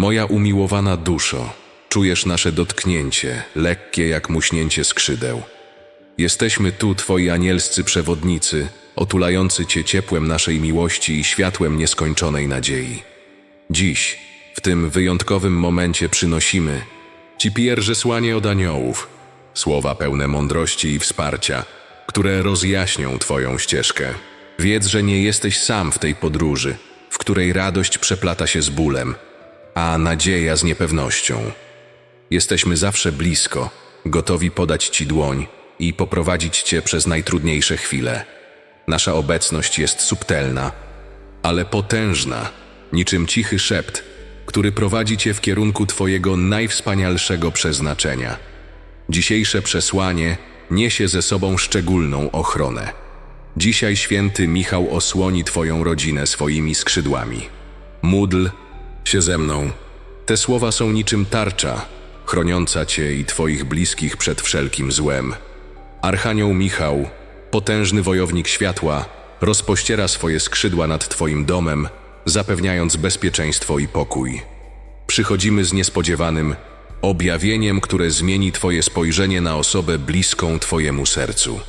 Moja umiłowana duszo, czujesz nasze dotknięcie, lekkie jak muśnięcie skrzydeł. Jesteśmy tu, Twoi anielscy przewodnicy, otulający Cię ciepłem naszej miłości i światłem nieskończonej nadziei. Dziś, w tym wyjątkowym momencie przynosimy Ci pierwsze słanie od aniołów, słowa pełne mądrości i wsparcia, które rozjaśnią Twoją ścieżkę. Wiedz, że nie jesteś sam w tej podróży, w której radość przeplata się z bólem, a nadzieja z niepewnością. Jesteśmy zawsze blisko, gotowi podać Ci dłoń i poprowadzić Cię przez najtrudniejsze chwile. Nasza obecność jest subtelna, ale potężna, niczym cichy szept, który prowadzi Cię w kierunku Twojego najwspanialszego przeznaczenia. Dzisiejsze przesłanie niesie ze sobą szczególną ochronę. Dzisiaj święty Michał osłoni Twoją rodzinę swoimi skrzydłami. Módl się ze mną. Te słowa są niczym tarcza, chroniąca Cię i Twoich bliskich przed wszelkim złem. Archanioł Michał, potężny wojownik światła, rozpościera swoje skrzydła nad Twoim domem, zapewniając bezpieczeństwo i pokój. Przychodzimy z niespodziewanym objawieniem, które zmieni Twoje spojrzenie na osobę bliską Twojemu sercu.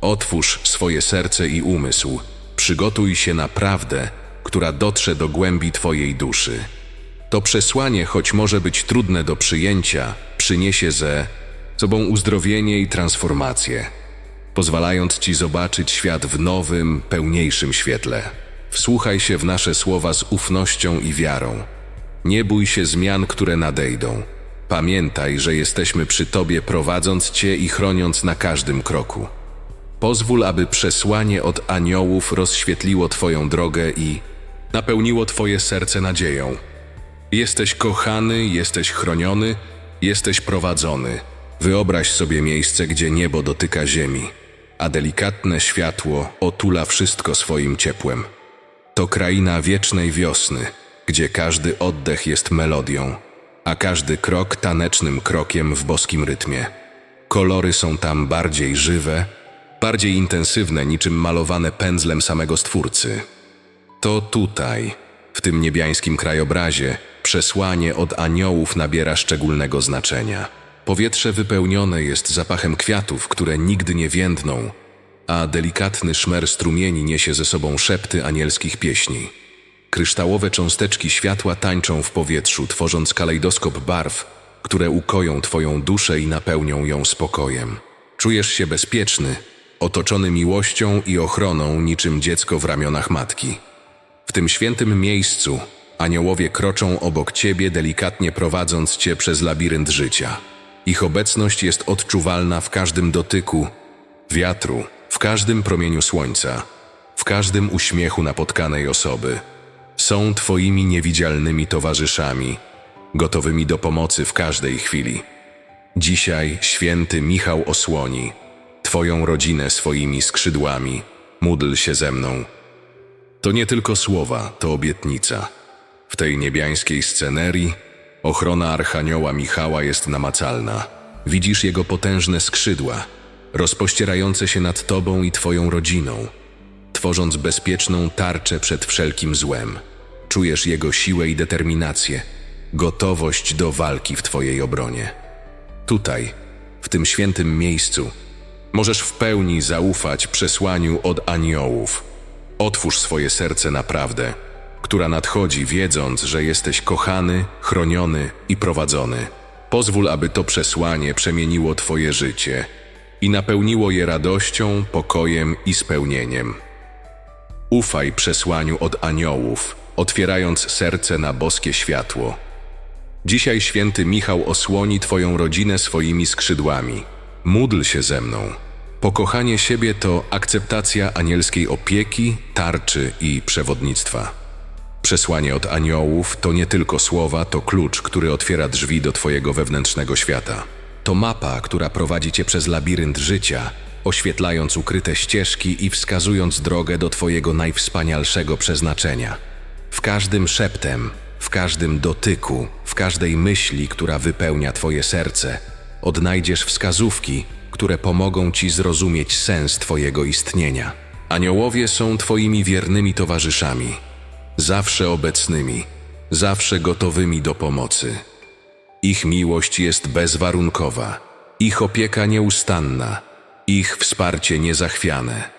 Otwórz swoje serce i umysł, przygotuj się na prawdę, która dotrze do głębi Twojej duszy. To przesłanie, choć może być trudne do przyjęcia, przyniesie ze sobą uzdrowienie i transformację, pozwalając Ci zobaczyć świat w nowym, pełniejszym świetle. Wsłuchaj się w nasze słowa z ufnością i wiarą. Nie bój się zmian, które nadejdą. Pamiętaj, że jesteśmy przy Tobie, prowadząc Cię i chroniąc na każdym kroku. Pozwól, aby przesłanie od aniołów rozświetliło Twoją drogę i napełniło Twoje serce nadzieją. Jesteś kochany, jesteś chroniony, jesteś prowadzony. Wyobraź sobie miejsce, gdzie niebo dotyka ziemi, a delikatne światło otula wszystko swoim ciepłem. To kraina wiecznej wiosny, gdzie każdy oddech jest melodią, a każdy krok tanecznym krokiem w boskim rytmie. Kolory są tam bardziej żywe, bardziej intensywne, niczym malowane pędzlem samego Stwórcy. To tutaj, w tym niebiańskim krajobrazie, przesłanie od aniołów nabiera szczególnego znaczenia. Powietrze wypełnione jest zapachem kwiatów, które nigdy nie więdną, a delikatny szmer strumieni niesie ze sobą szepty anielskich pieśni. Kryształowe cząsteczki światła tańczą w powietrzu, tworząc kalejdoskop barw, które ukoją Twoją duszę i napełnią ją spokojem. Czujesz się bezpieczny, otoczony miłością i ochroną, niczym dziecko w ramionach matki. W tym świętym miejscu aniołowie kroczą obok Ciebie, delikatnie prowadząc Cię przez labirynt życia. Ich obecność jest odczuwalna w każdym dotyku wiatru, w każdym promieniu słońca, w każdym uśmiechu napotkanej osoby. Są Twoimi niewidzialnymi towarzyszami, gotowymi do pomocy w każdej chwili. Dzisiaj święty Michał osłoni Twoją rodzinę swoimi skrzydłami. Módl się ze mną. To nie tylko słowa, to obietnica. W tej niebiańskiej scenerii ochrona Archanioła Michała jest namacalna. Widzisz jego potężne skrzydła, rozpościerające się nad Tobą i Twoją rodziną, tworząc bezpieczną tarczę przed wszelkim złem. Czujesz jego siłę i determinację, gotowość do walki w Twojej obronie. Tutaj, w tym świętym miejscu, możesz w pełni zaufać przesłaniu od aniołów. Otwórz swoje serce na prawdę, która nadchodzi, wiedząc, że jesteś kochany, chroniony i prowadzony. Pozwól, aby to przesłanie przemieniło Twoje życie i napełniło je radością, pokojem i spełnieniem. Ufaj przesłaniu od aniołów, otwierając serce na boskie światło. Dzisiaj święty Michał osłoni Twoją rodzinę swoimi skrzydłami. Módl się ze mną. Pokochanie siebie to akceptacja anielskiej opieki, tarczy i przewodnictwa. Przesłanie od aniołów to nie tylko słowa, to klucz, który otwiera drzwi do Twojego wewnętrznego świata. To mapa, która prowadzi Cię przez labirynt życia, oświetlając ukryte ścieżki i wskazując drogę do Twojego najwspanialszego przeznaczenia. W każdym szeptem, w każdym dotyku, w każdej myśli, która wypełnia Twoje serce, odnajdziesz wskazówki, które pomogą Ci zrozumieć sens Twojego istnienia. Aniołowie są Twoimi wiernymi towarzyszami, zawsze obecnymi, zawsze gotowymi do pomocy. Ich miłość jest bezwarunkowa, ich opieka nieustanna, ich wsparcie niezachwiane.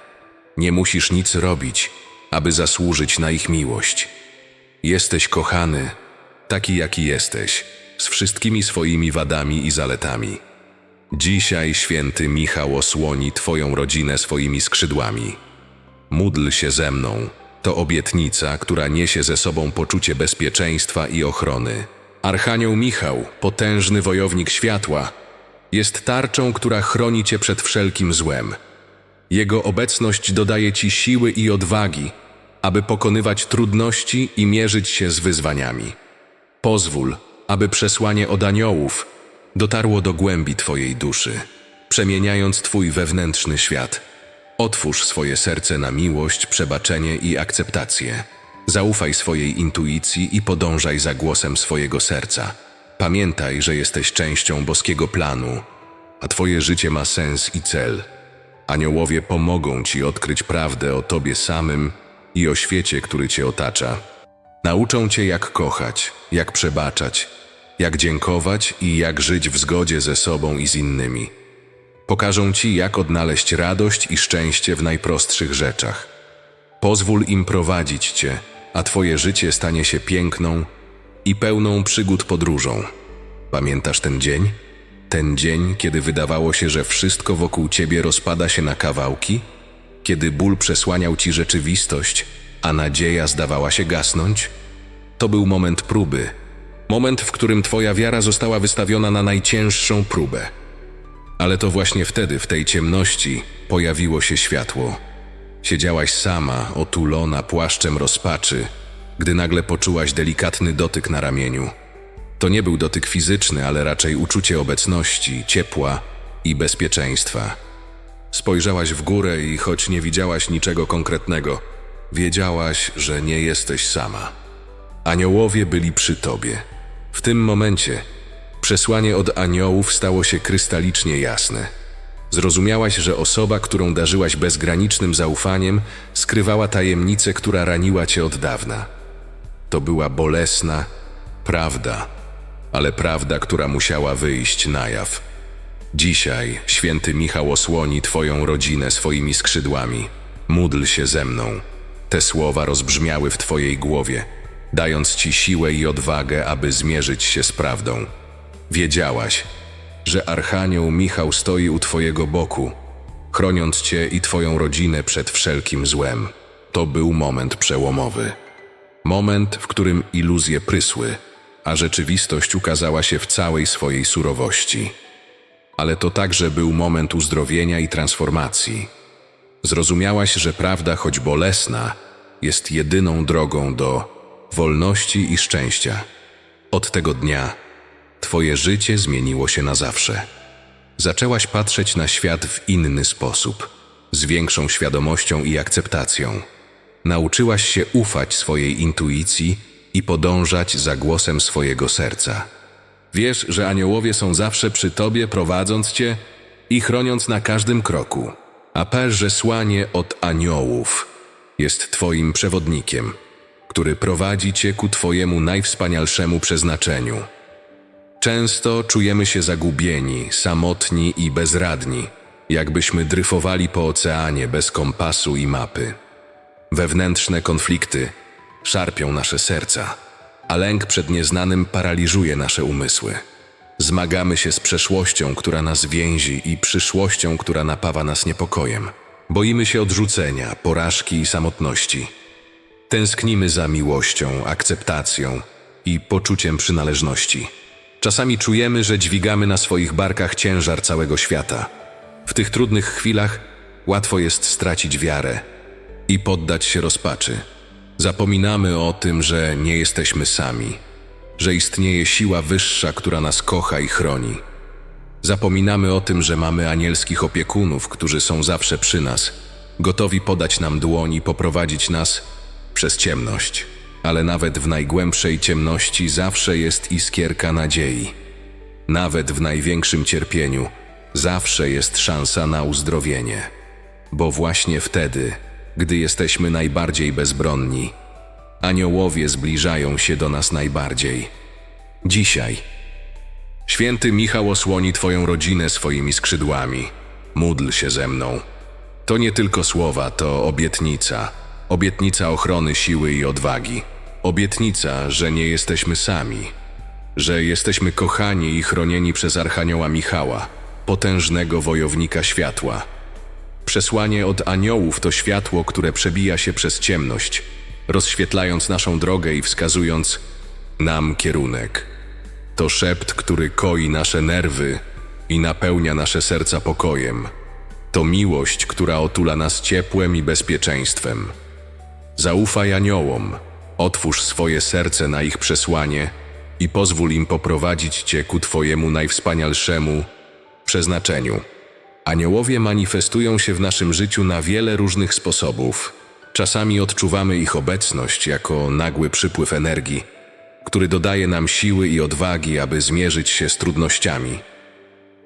Nie musisz nic robić, aby zasłużyć na ich miłość. Jesteś kochany, taki jaki jesteś, z wszystkimi swoimi wadami i zaletami. Dzisiaj święty Michał osłoni Twoją rodzinę swoimi skrzydłami. Módl się ze mną. To obietnica, która niesie ze sobą poczucie bezpieczeństwa i ochrony. Archanioł Michał, potężny wojownik światła, jest tarczą, która chroni Cię przed wszelkim złem. Jego obecność dodaje Ci siły i odwagi, aby pokonywać trudności i mierzyć się z wyzwaniami. Pozwól, aby przesłanie od aniołów dotarło do głębi Twojej duszy, przemieniając Twój wewnętrzny świat. Otwórz swoje serce na miłość, przebaczenie i akceptację. Zaufaj swojej intuicji i podążaj za głosem swojego serca. Pamiętaj, że jesteś częścią boskiego planu, a Twoje życie ma sens i cel. Aniołowie pomogą Ci odkryć prawdę o Tobie samym i o świecie, który Cię otacza. Nauczą Cię, jak kochać, jak przebaczać, jak dziękować i jak żyć w zgodzie ze sobą i z innymi. Pokażą Ci, jak odnaleźć radość i szczęście w najprostszych rzeczach. Pozwól im prowadzić Cię, a Twoje życie stanie się piękną i pełną przygód podróżą. Pamiętasz ten dzień? Ten dzień, kiedy wydawało się, że wszystko wokół Ciebie rozpada się na kawałki? Kiedy ból przesłaniał Ci rzeczywistość, a nadzieja zdawała się gasnąć? To był moment próby. Moment, w którym Twoja wiara została wystawiona na najcięższą próbę. Ale to właśnie wtedy, w tej ciemności, pojawiło się światło. Siedziałaś sama, otulona płaszczem rozpaczy, gdy nagle poczułaś delikatny dotyk na ramieniu. To nie był dotyk fizyczny, ale raczej uczucie obecności, ciepła i bezpieczeństwa. Spojrzałaś w górę i choć nie widziałaś niczego konkretnego, wiedziałaś, że nie jesteś sama. Aniołowie byli przy tobie. W tym momencie przesłanie od aniołów stało się krystalicznie jasne. Zrozumiałaś, że osoba, którą darzyłaś bezgranicznym zaufaniem, skrywała tajemnicę, która raniła cię od dawna. To była bolesna prawda, ale prawda, która musiała wyjść na jaw. Dzisiaj święty Michał osłoni Twoją rodzinę swoimi skrzydłami. Módl się ze mną. Te słowa rozbrzmiały w Twojej głowie, dając Ci siłę i odwagę, aby zmierzyć się z prawdą. Wiedziałaś, że Archanioł Michał stoi u Twojego boku, chroniąc Cię i Twoją rodzinę przed wszelkim złem. To był moment przełomowy. Moment, w którym iluzje prysły, a rzeczywistość ukazała się w całej swojej surowości. Ale to także był moment uzdrowienia i transformacji. Zrozumiałaś, że prawda, choć bolesna, jest jedyną drogą do wolności i szczęścia. Od tego dnia Twoje życie zmieniło się na zawsze. Zaczęłaś patrzeć na świat w inny sposób, z większą świadomością i akceptacją. Nauczyłaś się ufać swojej intuicji i podążać za głosem swojego serca. Wiesz, że aniołowie są zawsze przy tobie, prowadząc cię i chroniąc na każdym kroku. A perże słanie od aniołów jest twoim przewodnikiem, który prowadzi cię ku twojemu najwspanialszemu przeznaczeniu. Często czujemy się zagubieni, samotni i bezradni, jakbyśmy dryfowali po oceanie bez kompasu i mapy. Wewnętrzne konflikty szarpią nasze serca, a lęk przed nieznanym paraliżuje nasze umysły. Zmagamy się z przeszłością, która nas więzi i przyszłością, która napawa nas niepokojem. Boimy się odrzucenia, porażki i samotności. Tęsknimy za miłością, akceptacją i poczuciem przynależności. Czasami czujemy, że dźwigamy na swoich barkach ciężar całego świata. W tych trudnych chwilach łatwo jest stracić wiarę i poddać się rozpaczy. Zapominamy o tym, że nie jesteśmy sami, że istnieje siła wyższa, która nas kocha i chroni. Zapominamy o tym, że mamy anielskich opiekunów, którzy są zawsze przy nas, gotowi podać nam dłoń i poprowadzić nas przez ciemność. Ale nawet w najgłębszej ciemności zawsze jest iskierka nadziei. Nawet w największym cierpieniu zawsze jest szansa na uzdrowienie. Bo właśnie wtedy, gdy jesteśmy najbardziej bezbronni, aniołowie zbliżają się do nas najbardziej. Dzisiaj. Święty Michał osłoni Twoją rodzinę swoimi skrzydłami. Módl się ze mną. To nie tylko słowa, to obietnica. Obietnica ochrony siły i odwagi. Obietnica, że nie jesteśmy sami. Że jesteśmy kochani i chronieni przez Archanioła Michała, potężnego wojownika światła. Przesłanie od aniołów to światło, które przebija się przez ciemność, rozświetlając naszą drogę i wskazując nam kierunek. To szept, który koi nasze nerwy i napełnia nasze serca pokojem. To miłość, która otula nas ciepłem i bezpieczeństwem. Zaufaj aniołom, otwórz swoje serce na ich przesłanie i pozwól im poprowadzić Cię ku Twojemu najwspanialszemu przeznaczeniu. Aniołowie manifestują się w naszym życiu na wiele różnych sposobów. Czasami odczuwamy ich obecność jako nagły przypływ energii, który dodaje nam siły i odwagi, aby zmierzyć się z trudnościami.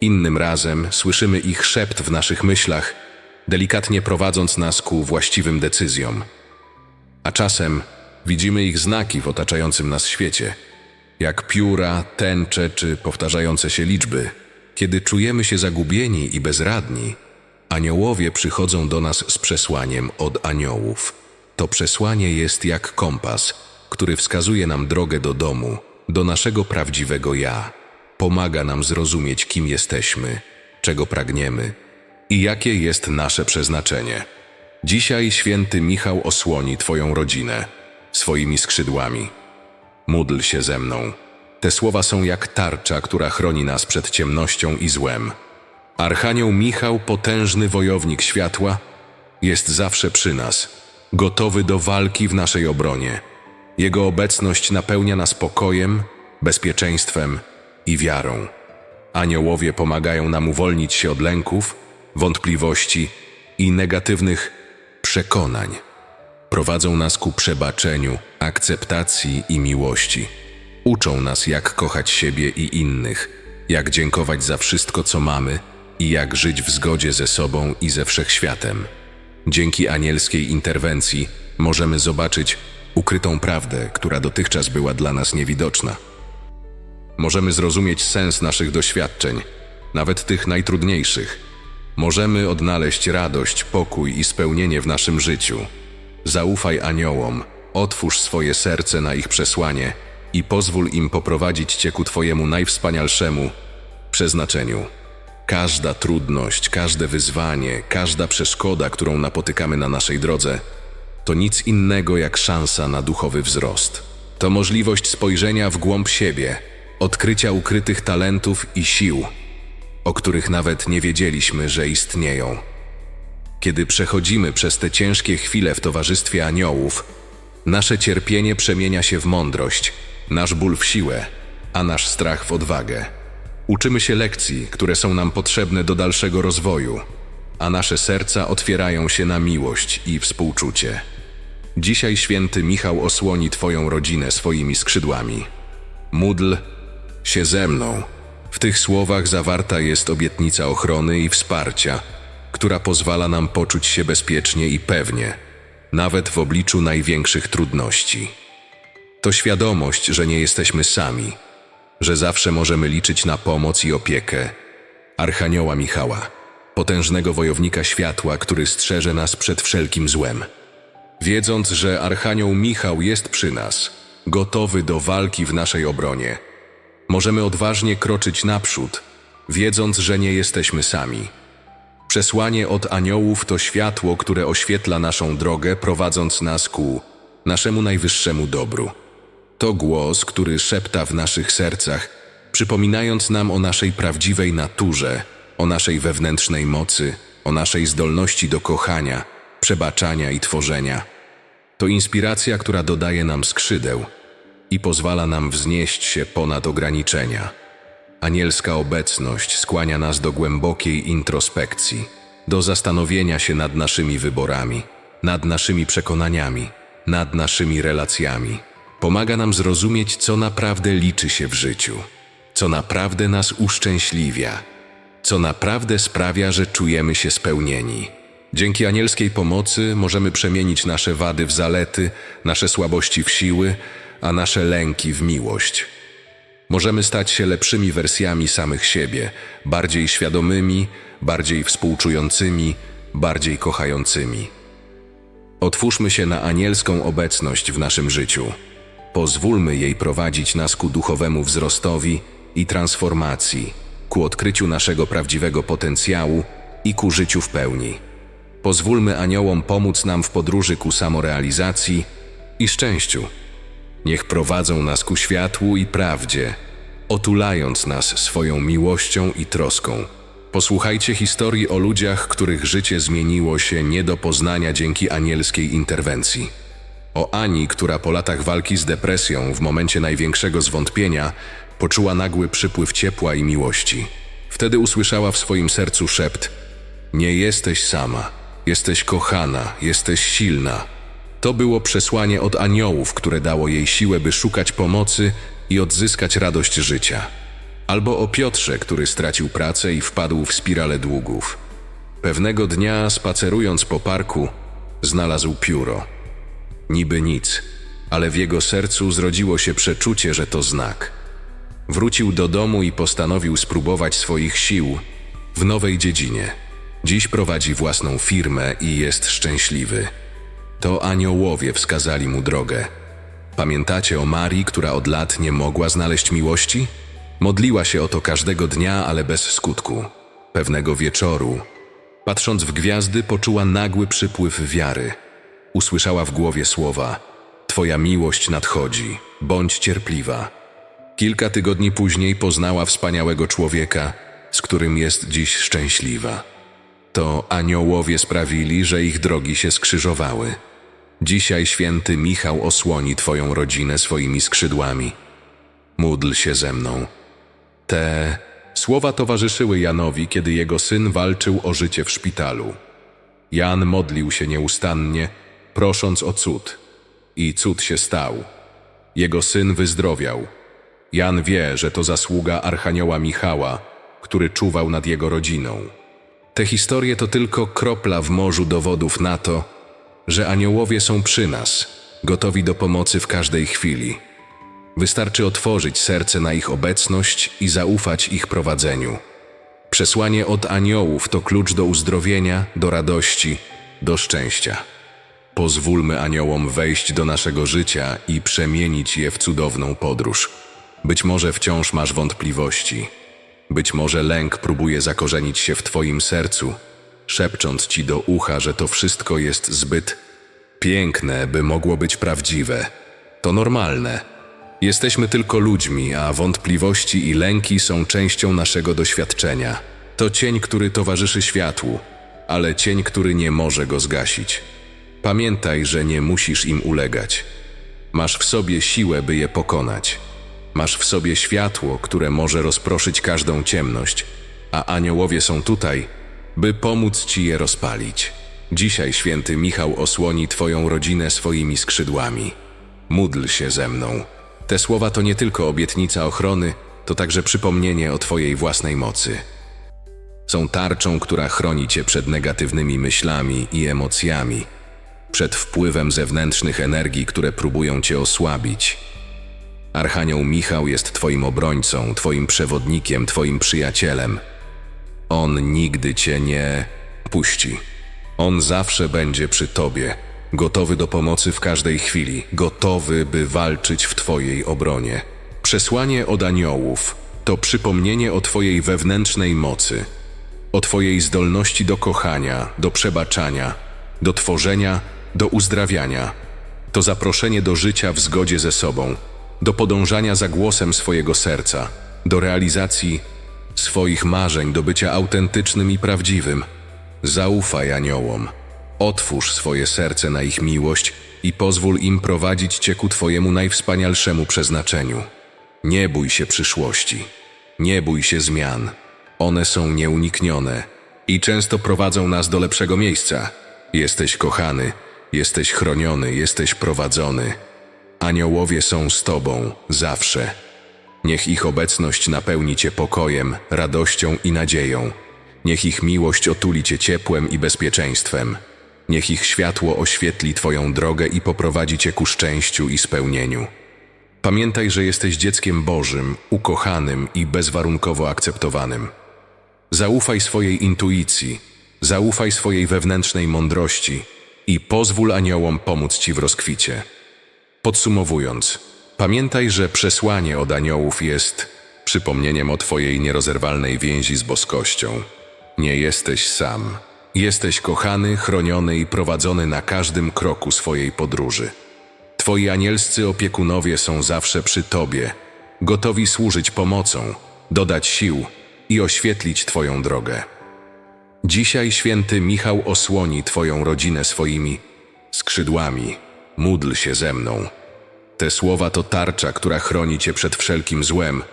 Innym razem słyszymy ich szept w naszych myślach, delikatnie prowadząc nas ku właściwym decyzjom. A czasem widzimy ich znaki w otaczającym nas świecie, jak pióra, tęcze czy powtarzające się liczby. Kiedy czujemy się zagubieni i bezradni, aniołowie przychodzą do nas z przesłaniem od aniołów. To przesłanie jest jak kompas, który wskazuje nam drogę do domu, do naszego prawdziwego ja. Pomaga nam zrozumieć, kim jesteśmy, czego pragniemy i jakie jest nasze przeznaczenie. Dzisiaj święty Michał osłoni Twoją rodzinę swoimi skrzydłami. Módl się ze mną. Te słowa są jak tarcza, która chroni nas przed ciemnością i złem. Archanioł Michał, potężny wojownik światła, jest zawsze przy nas, gotowy do walki w naszej obronie. Jego obecność napełnia nas pokojem, bezpieczeństwem i wiarą. Aniołowie pomagają nam uwolnić się od lęków, wątpliwości i negatywnych przekonań. Prowadzą nas ku przebaczeniu, akceptacji i miłości. Uczą nas, jak kochać siebie i innych, jak dziękować za wszystko, co mamy i jak żyć w zgodzie ze sobą i ze wszechświatem. Dzięki anielskiej interwencji możemy zobaczyć ukrytą prawdę, która dotychczas była dla nas niewidoczna. Możemy zrozumieć sens naszych doświadczeń, nawet tych najtrudniejszych. Możemy odnaleźć radość, pokój i spełnienie w naszym życiu. Zaufaj aniołom, otwórz swoje serce na ich przesłanie i pozwól im poprowadzić Cię ku Twojemu najwspanialszemu przeznaczeniu. Każda trudność, każde wyzwanie, każda przeszkoda, którą napotykamy na naszej drodze, to nic innego jak szansa na duchowy wzrost. To możliwość spojrzenia w głąb siebie, odkrycia ukrytych talentów i sił, o których nawet nie wiedzieliśmy, że istnieją. Kiedy przechodzimy przez te ciężkie chwile w towarzystwie aniołów, nasze cierpienie przemienia się w mądrość, nasz ból w siłę, a nasz strach w odwagę. Uczymy się lekcji, które są nam potrzebne do dalszego rozwoju, a nasze serca otwierają się na miłość i współczucie. Dzisiaj święty Michał osłoni Twoją rodzinę swoimi skrzydłami. Módl się ze mną. W tych słowach zawarta jest obietnica ochrony i wsparcia, która pozwala nam poczuć się bezpiecznie i pewnie, nawet w obliczu największych trudności. To świadomość, że nie jesteśmy sami, że zawsze możemy liczyć na pomoc i opiekę Archanioła Michała, potężnego wojownika światła, który strzeże nas przed wszelkim złem. Wiedząc, że Archanioł Michał jest przy nas, gotowy do walki w naszej obronie, możemy odważnie kroczyć naprzód, wiedząc, że nie jesteśmy sami. Przesłanie od aniołów to światło, które oświetla naszą drogę, prowadząc nas ku naszemu najwyższemu dobru. To głos, który szepta w naszych sercach, przypominając nam o naszej prawdziwej naturze, o naszej wewnętrznej mocy, o naszej zdolności do kochania, przebaczania i tworzenia. To inspiracja, która dodaje nam skrzydeł i pozwala nam wznieść się ponad ograniczenia. Anielska obecność skłania nas do głębokiej introspekcji, do zastanowienia się nad naszymi wyborami, nad naszymi przekonaniami, nad naszymi relacjami. Pomaga nam zrozumieć, co naprawdę liczy się w życiu, co naprawdę nas uszczęśliwia, co naprawdę sprawia, że czujemy się spełnieni. Dzięki anielskiej pomocy możemy przemienić nasze wady w zalety, nasze słabości w siły, a nasze lęki w miłość. Możemy stać się lepszymi wersjami samych siebie, bardziej świadomymi, bardziej współczującymi, bardziej kochającymi. Otwórzmy się na anielską obecność w naszym życiu. Pozwólmy jej prowadzić nas ku duchowemu wzrostowi i transformacji, ku odkryciu naszego prawdziwego potencjału i ku życiu w pełni. Pozwólmy aniołom pomóc nam w podróży ku samorealizacji i szczęściu. Niech prowadzą nas ku światłu i prawdzie, otulając nas swoją miłością i troską. Posłuchajcie historii o ludziach, których życie zmieniło się nie do poznania dzięki anielskiej interwencji. O Ani, która po latach walki z depresją w momencie największego zwątpienia poczuła nagły przypływ ciepła i miłości. Wtedy usłyszała w swoim sercu szept: Nie jesteś sama, jesteś kochana, jesteś silna. To było przesłanie od aniołów, które dało jej siłę, by szukać pomocy i odzyskać radość życia. Albo o Piotrze, który stracił pracę i wpadł w spiralę długów. Pewnego dnia, spacerując po parku, znalazł pióro. Niby nic, ale w jego sercu zrodziło się przeczucie, że to znak. Wrócił do domu i postanowił spróbować swoich sił w nowej dziedzinie. Dziś prowadzi własną firmę i jest szczęśliwy. To aniołowie wskazali mu drogę. Pamiętacie o Marii, która od lat nie mogła znaleźć miłości? Modliła się o to każdego dnia, ale bez skutku. Pewnego wieczoru, patrząc w gwiazdy, poczuła nagły przypływ wiary. Usłyszała w głowie słowa: Twoja miłość nadchodzi, bądź cierpliwa. Kilka tygodni później poznała wspaniałego człowieka, z którym jest dziś szczęśliwa. To aniołowie sprawili, że ich drogi się skrzyżowały. Dzisiaj święty Michał osłoni Twoją rodzinę swoimi skrzydłami. Módl się ze mną. Te słowa towarzyszyły Janowi, kiedy jego syn walczył o życie w szpitalu. Jan modlił się nieustannie, prosząc o cud. I cud się stał. Jego syn wyzdrowiał. Jan wie, że to zasługa Archanioła Michała, który czuwał nad jego rodziną. Te historie to tylko kropla w morzu dowodów na to, że aniołowie są przy nas, gotowi do pomocy w każdej chwili. Wystarczy otworzyć serce na ich obecność i zaufać ich prowadzeniu. Przesłanie od aniołów to klucz do uzdrowienia, do radości, do szczęścia. Pozwólmy aniołom wejść do naszego życia i przemienić je w cudowną podróż. Być może wciąż masz wątpliwości. Być może lęk próbuje zakorzenić się w Twoim sercu, szepcząc Ci do ucha, że to wszystko jest zbyt piękne, by mogło być prawdziwe. To normalne. Jesteśmy tylko ludźmi, a wątpliwości i lęki są częścią naszego doświadczenia. To cień, który towarzyszy światłu, ale cień, który nie może go zgasić. Pamiętaj, że nie musisz im ulegać. Masz w sobie siłę, by je pokonać. Masz w sobie światło, które może rozproszyć każdą ciemność, a aniołowie są tutaj, by pomóc ci je rozpalić. Dzisiaj święty Michał osłoni twoją rodzinę swoimi skrzydłami. Módl się ze mną. Te słowa to nie tylko obietnica ochrony, to także przypomnienie o twojej własnej mocy. Są tarczą, która chroni cię przed negatywnymi myślami i emocjami, przed wpływem zewnętrznych energii, które próbują cię osłabić. Archanioł Michał jest Twoim obrońcą, Twoim przewodnikiem, Twoim przyjacielem. On nigdy Cię nie puści. On zawsze będzie przy Tobie, gotowy do pomocy w każdej chwili, gotowy, by walczyć w Twojej obronie. Przesłanie od aniołów to przypomnienie o Twojej wewnętrznej mocy, o Twojej zdolności do kochania, do przebaczania, do tworzenia, do uzdrawiania. To zaproszenie do życia w zgodzie ze sobą, do podążania za głosem swojego serca, do realizacji swoich marzeń, do bycia autentycznym i prawdziwym. Zaufaj aniołom, otwórz swoje serce na ich miłość i pozwól im prowadzić cię ku Twojemu najwspanialszemu przeznaczeniu. Nie bój się przyszłości, nie bój się zmian. One są nieuniknione i często prowadzą nas do lepszego miejsca. Jesteś kochany, jesteś chroniony, jesteś prowadzony. Aniołowie są z Tobą zawsze. Niech ich obecność napełni Cię pokojem, radością i nadzieją. Niech ich miłość otuli cię ciepłem i bezpieczeństwem. Niech ich światło oświetli twoją drogę i poprowadzi cię ku szczęściu i spełnieniu. Pamiętaj, że jesteś dzieckiem Bożym, ukochanym i bezwarunkowo akceptowanym. Zaufaj swojej intuicji, zaufaj swojej wewnętrznej mądrości i pozwól aniołom pomóc ci w rozkwicie. Podsumowując, pamiętaj, że przesłanie od aniołów jest przypomnieniem o Twojej nierozerwalnej więzi z boskością. Nie jesteś sam. Jesteś kochany, chroniony i prowadzony na każdym kroku swojej podróży. Twoi anielscy opiekunowie są zawsze przy Tobie, gotowi służyć pomocą, dodać sił i oświetlić Twoją drogę. Dzisiaj święty Michał osłoni Twoją rodzinę swoimi skrzydłami. Módl się ze mną. Te słowa to tarcza, która chroni Cię przed wszelkim złem.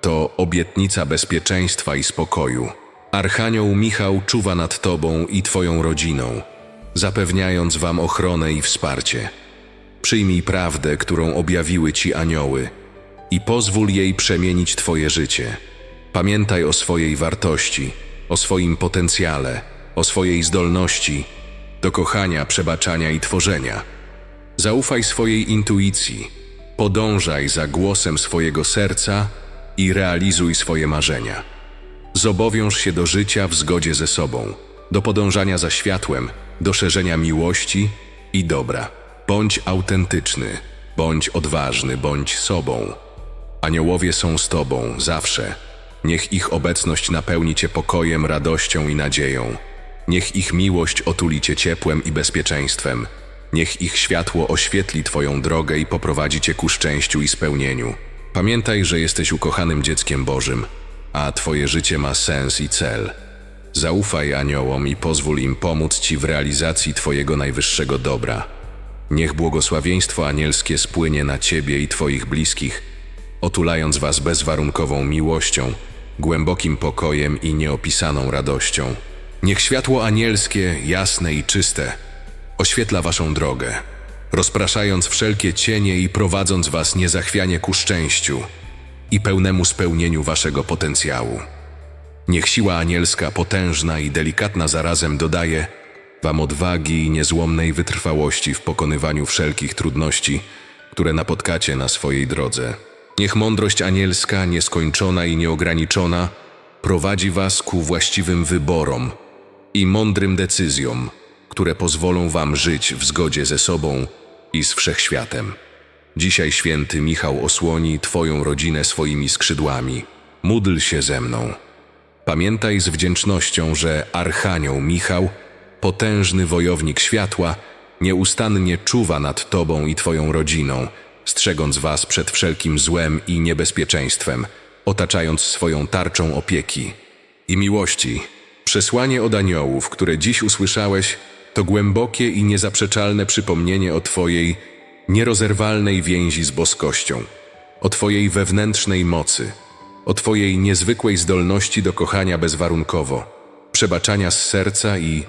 To obietnica bezpieczeństwa i spokoju. Archanioł Michał czuwa nad Tobą i Twoją rodziną, zapewniając Wam ochronę i wsparcie. Przyjmij prawdę, którą objawiły Ci anioły i pozwól jej przemienić Twoje życie. Pamiętaj o swojej wartości, o swoim potencjale, o swojej zdolności do kochania, przebaczania i tworzenia. Zaufaj swojej intuicji, podążaj za głosem swojego serca i realizuj swoje marzenia. Zobowiąż się do życia w zgodzie ze sobą, do podążania za światłem, do szerzenia miłości i dobra. Bądź autentyczny, bądź odważny, bądź sobą. Aniołowie są z Tobą zawsze. Niech ich obecność napełni Cię pokojem, radością i nadzieją. Niech ich miłość otuli Cię ciepłem i bezpieczeństwem. Niech ich światło oświetli Twoją drogę i poprowadzi Cię ku szczęściu i spełnieniu. Pamiętaj, że jesteś ukochanym dzieckiem Bożym, a Twoje życie ma sens i cel. Zaufaj aniołom i pozwól im pomóc Ci w realizacji Twojego najwyższego dobra. Niech błogosławieństwo anielskie spłynie na Ciebie i Twoich bliskich, otulając Was bezwarunkową miłością, głębokim pokojem i nieopisaną radością. Niech światło anielskie, jasne i czyste, oświetla Waszą drogę, rozpraszając wszelkie cienie i prowadząc Was niezachwianie ku szczęściu i pełnemu spełnieniu Waszego potencjału. Niech siła anielska, potężna i delikatna zarazem dodaje Wam odwagi i niezłomnej wytrwałości w pokonywaniu wszelkich trudności, które napotkacie na swojej drodze. Niech mądrość anielska, nieskończona i nieograniczona, prowadzi Was ku właściwym wyborom i mądrym decyzjom, które pozwolą Wam żyć w zgodzie ze sobą i z wszechświatem. Dzisiaj święty Michał osłoni Twoją rodzinę swoimi skrzydłami. Módl się ze mną. Pamiętaj z wdzięcznością, że Archanioł Michał, potężny wojownik światła, nieustannie czuwa nad Tobą i Twoją rodziną, strzegąc Was przed wszelkim złem i niebezpieczeństwem, otaczając swoją tarczą opieki i miłości. Przesłanie od aniołów, które dziś usłyszałeś, to głębokie i niezaprzeczalne przypomnienie o Twojej nierozerwalnej więzi z boskością, o Twojej wewnętrznej mocy, o Twojej niezwykłej zdolności do kochania bezwarunkowo, przebaczania z serca i